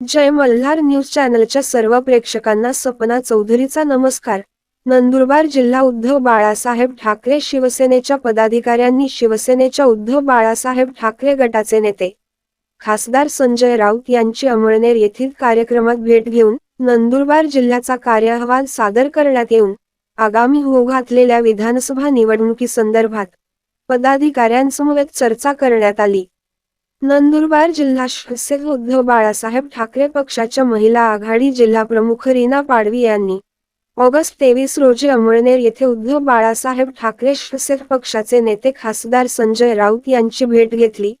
जय Malhar news चॅनलच्या सर्व प्रेक्षकांना सपना चौधरीचा नमस्कार. नंदुरबार जिल्हा उद्धव बाळासाहेब ठाकरे शिवसेनेच्या पदाधिकाऱ्यांनी शिवसेनेच्या उद्धव बाळासाहेब ठाकरे गटाचे नेते. खासदार संजय राऊत यांची अमळनेर येथील कार्यक्रमात भेट घेऊन नंदुरबार जिल्ह्याचा कार्यअहवाल सादर करण्यात येऊन आगामी होऊ घातलेल्या विधानसभा निवडणुकीसंदर्भात पदाधिकाऱ्यांसमवेत चर्चा करण्यात आली. नंदुरबार जिल्हा शिवसेना उद्धव बाळासाहेब ठाकरे पक्षाच्या महिला आघाडी जिल्हा प्रमुख रीना पाडवी यांनी ऑगस्ट तेवीस रोजी अमळनेर येथे उद्धव बाळासाहेब ठाकरे शिवसेना पक्षाचे नेते खासदार संजय राऊत यांची भेट घेतली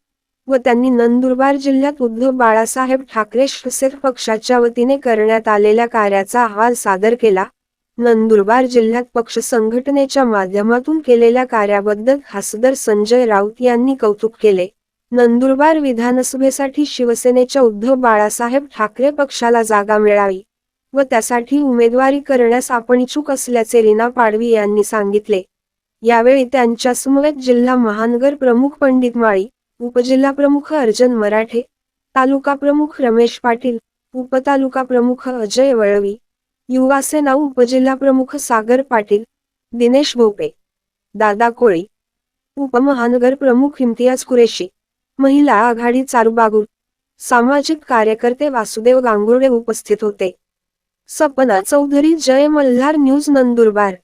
व त्यांनी नंदुरबार जिल्ह्यात उद्धव बाळासाहेब ठाकरे शिवसेना पक्षाच्या वतीने करण्यात आलेल्या कार्याचा अहवाल सादर केला. नंदुरबार जिल्ह्यात पक्ष संघटनेच्या माध्यमातून केलेल्या कार्याबद्दल खासदार संजय राऊत यांनी कौतुक केले. नंदुरबार विधानसभेसाठी शिवसेनेच्या उद्धव बाळासाहेब ठाकरे पक्षाला जागा मिळावी व त्यासाठी उमेदवारी करण्यास आपण इच्छुक असल्याचे रीना पाडवी यांनी सांगितले. यावेळी त्यांच्या समवेत जिल्हा महानगर प्रमुख पंडित माळी उपजिल्हा प्रमुख अर्जन मराठे तालुका प्रमुख रमेश पाटील उपतालुका प्रमुख अजय वळवी युवासेना उपजिल्हा प्रमुख सागर पाटील दिनेश भोपे दादा कोळी उपमहानगर प्रमुख इम्तियाज कुरेशी महिला आघाडी चारुबागुल सामाजिक कार्यकर्ते वासुदेव गांगुर्डे उपस्थित होते. सपना चौधरी जय मल्हार न्यूज नंदुरबार.